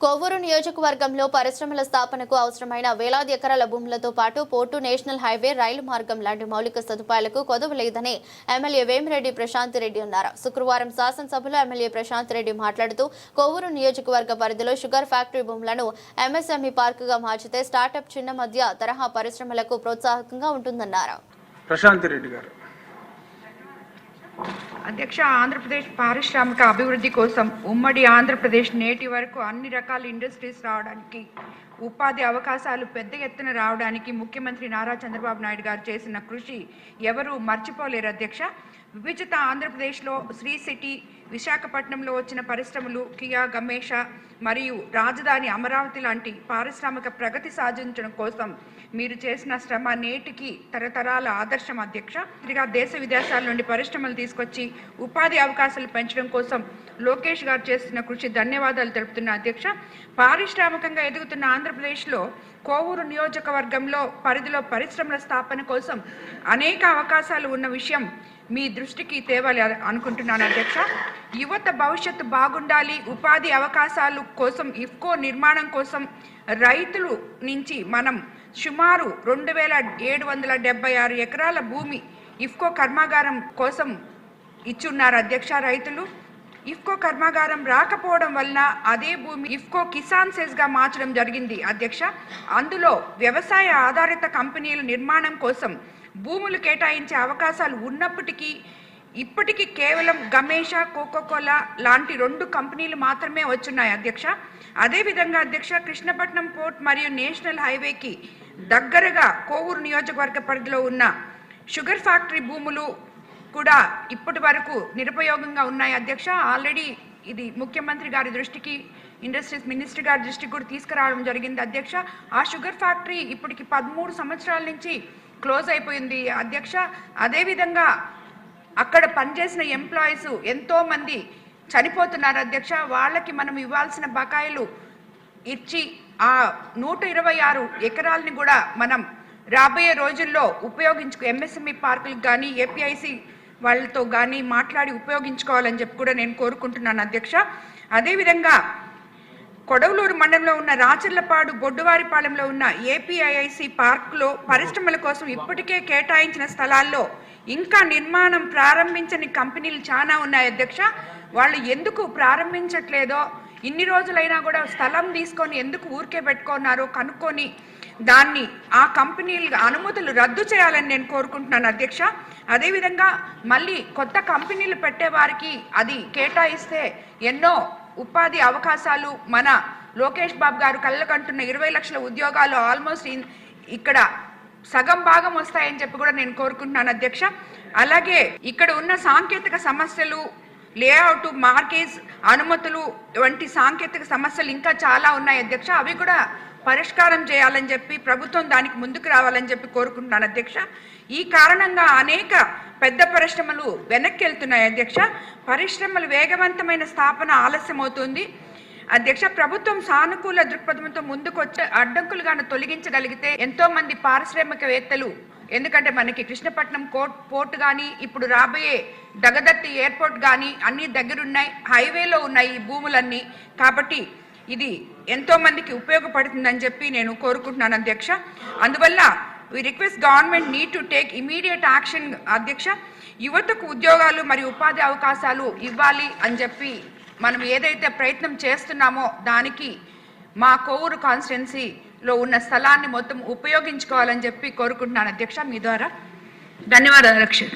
కొవ్వూరు నియోజకవర్గంలో పరిశ్రమల స్థాపనకు అవసరమైన వేలాది ఎకరాల భూములతో పాటు పోర్టు నేషనల్ హైవే రైలు మార్గం లాంటి మౌలిక సదుపాయాలకు కొదవ లేదని ఎమ్మెల్యే వేమిరెడ్డి ప్రశాంత్ రెడ్డి అన్నారు. శుక్రవారం శాసనసభలో ఎమ్మెల్యే ప్రశాంత్ రెడ్డి మాట్లాడుతూ కొవ్వూరు నియోజకవర్గ పరిధిలో షుగర్ ఫ్యాక్టరీ భూములను ఎంఎస్ఎంఈ పార్కుగా మార్చితే స్టార్టప్ చిన్న మధ్య తరహా పరిశ్రమలకు ప్రోత్సాహకంగా ఉంటుందన్నారు. ప్రశాంత్ రెడ్డి గారు. అధ్యక్ష ఆంధ్రప్రదేశ్ పారిశ్రామిక అభివృద్ధి కోసం ఉమ్మడి ఆంధ్రప్రదేశ్ నేటి వరకు అన్ని రకాల ఇండస్ట్రీస్ రావడానికి ఉపాధి అవకాశాలు పెద్ద ఎత్తున రావడానికి ముఖ్యమంత్రి నారా చంద్రబాబు నాయుడు గారు చేసిన కృషి ఎవరు మర్చిపోలేరు అధ్యక్ష. విభజిత ఆంధ్రప్రదేశ్లో శ్రీ సిటీ విశాఖపట్నంలో వచ్చిన పరిశ్రమలు కియా గమేష మరియు రాజధాని అమరావతి లాంటి పారిశ్రామిక ప్రగతి సాధించడం కోసం మీరు చేసిన శ్రమ నేటికి తరతరాల ఆదర్శం అధ్యక్ష. తిరిగా దేశ విదేశాల నుండి పరిశ్రమలు తీసుకొచ్చి ఉపాధి అవకాశాలు పెంచడం కోసం లోకేష్ గారు చేస్తున్న కృషి ధన్యవాదాలు తెలుపుతున్న అధ్యక్ష. పారిశ్రామికంగా ఎదుగుతున్న ఆంధ్రప్రదేశ్లో కోవూరు నియోజకవర్గంలో పరిధిలో పరిశ్రమల స్థాపన కోసం అనేక అవకాశాలు ఉన్న విషయం మీ దృష్టికి తేవాలి అనుకుంటున్నాను అధ్యక్ష. యువత భవిష్యత్తు బాగుండాలి ఉపాధి అవకాశాలు కోసం ఇఫ్కో నిర్మాణం కోసం రైతులు నుంచి మనం సుమారు రెండు వేల ఏడు వందల డెబ్బై ఆరు ఎకరాల భూమి ఇఫ్కో కర్మాగారం కోసం ఇచ్చున్నారు అధ్యక్ష రైతులు. ఇఫ్కో కర్మాగారం రాకపోవడం వలన అదే భూమి ఇఫ్కో కిసాన్ సెజ్గా మార్చడం జరిగింది అధ్యక్ష. అందులో వ్యవసాయ ఆధారిత కంపెనీల నిర్మాణం కోసం భూములు కేటాయించే అవకాశాలు ఉన్నప్పటికీ ఇప్పటికీ కేవలం గమేష కోకోకోలా లాంటి రెండు కంపెనీలు మాత్రమే వచ్చున్నాయి అధ్యక్ష. అదేవిధంగా అధ్యక్ష కృష్ణపట్నం పోర్ట్ మరియు నేషనల్ హైవేకి దగ్గరగా కోవూరు నియోజకవర్గ పరిధిలో ఉన్న షుగర్ ఫ్యాక్టరీ భూములు కూడా ఇప్పటి వరకు నిరుపయోగంగా ఉన్నాయి అధ్యక్ష. ఆల్రెడీ ఇది ముఖ్యమంత్రి గారి దృష్టికి ఇండస్ట్రీస్ మినిస్టర్ గారి దృష్టికి కూడా తీసుకురావడం జరిగింది అధ్యక్ష. ఆ షుగర్ ఫ్యాక్టరీ ఇప్పటికి పదమూడు సంవత్సరాల నుంచి క్లోజ్ అయిపోయింది అధ్యక్ష. అదేవిధంగా అక్కడ పనిచేసిన ఎంప్లాయీస్ ఎంతో మంది చనిపోతున్నారు అధ్యక్ష. వాళ్ళకి మనం ఇవ్వాల్సిన బకాయిలు ఇచ్చి ఆ నూట ఇరవై ఆరు ఎకరాలని కూడా మనం రాబోయే రోజుల్లో ఉపయోగించుకు ఎంఎస్ఎంఈ పార్కులకు కానీ ఏపీఐసి వాళ్ళతో కానీ మాట్లాడి ఉపయోగించుకోవాలని చెప్పి కూడా నేను కోరుకుంటున్నాను అధ్యక్ష. అదేవిధంగా కొడవలూరు మండలంలో ఉన్న రాచర్లపాడు బొడ్డువారిపాలెంలో ఉన్న ఏపీఐఐసి పార్కులో పరిశ్రమల కోసం ఇప్పటికే కేటాయించిన స్థలాల్లో ఇంకా నిర్మాణం ప్రారంభించని కంపెనీలు చాలా ఉన్నాయి అధ్యక్ష. వాళ్ళు ఎందుకు ప్రారంభించట్లేదో ఇన్ని రోజులైనా కూడా స్థలం తీసుకొని ఎందుకు ఊరికే పెట్టుకున్నారో కనుక్కొని దాన్ని ఆ కంపెనీలు అనుమతులు రద్దు చేయాలని నేను కోరుకుంటున్నాను అధ్యక్ష. అదేవిధంగా మళ్ళీ కొత్త కంపెనీలు పెట్టేవారికి అది కేటాయిస్తే ఎన్నో ఉపాధి అవకాశాలు మన లోకేష్ బాబు గారు కళ్ళకంటున్న ఇరవై లక్షల ఉద్యోగాలు ఆల్మోస్ట్ ఇన్- ఇక్కడ సగం భాగం వస్తాయని చెప్పి కూడా నేను కోరుకుంటున్నాను అధ్యక్ష. అలాగే ఇక్కడ ఉన్న సాంకేతిక సమస్యలు లేఅవుట్ మార్కేజ్ అనుమతులు వంటి సాంకేతిక సమస్యలు ఇంకా చాలా ఉన్నాయి అధ్యక్ష. అవి కూడా పరిష్కారం చేయాలని చెప్పి ప్రభుత్వం దానికి ముందుకు రావాలని చెప్పి కోరుకుంటున్నాను అధ్యక్ష. ఈ కారణంగా అనేక పెద్ద పరిశ్రమలు వెనక్కి వెళ్తున్నాయి అధ్యక్ష. పరిశ్రమలు వేగవంతమైన స్థాపన ఆలస్యం అవుతుంది అధ్యక్ష ప్రభుత్వం సానుకూల దృక్పథంతో ముందుకొచ్చి అడ్డంకులుగాను తొలగించగలిగితే ఎంతో మంది పారిశ్రామికవేత్తలు ఎందుకంటే మనకి కృష్ణపట్నం కోర్ట్ పోర్ట్ కానీ ఇప్పుడు రాబోయే దగదత్తి ఎయిర్పోర్ట్ కానీ అన్ని దగ్గరున్నాయి హైవేలో ఉన్నాయి ఈ భూములన్నీ. కాబట్టి ఇది ఎంతో మందికి ఉపయోగపడుతుందని చెప్పి నేను కోరుకుంటున్నాను అధ్యక్ష. అందువల్ల we request government need to take immediate action అధ్యక్ష. యువతకు ఉద్యోగాలు మరియు ఉపాధి అవకాశాలు ఇవ్వాలి అని చెప్పి మనం ఏదైతే ప్రయత్నం చేస్తున్నామో దానికి మా కోవూరు కాన్స్టిట్యున్సీలో ఉన్న స్థలాన్ని మొత్తం ఉపయోగించుకోవాలని చెప్పి కోరుకుంటున్నాను అధ్యక్ష మీ ద్వారా. ధన్యవాదాలు రక్షణ.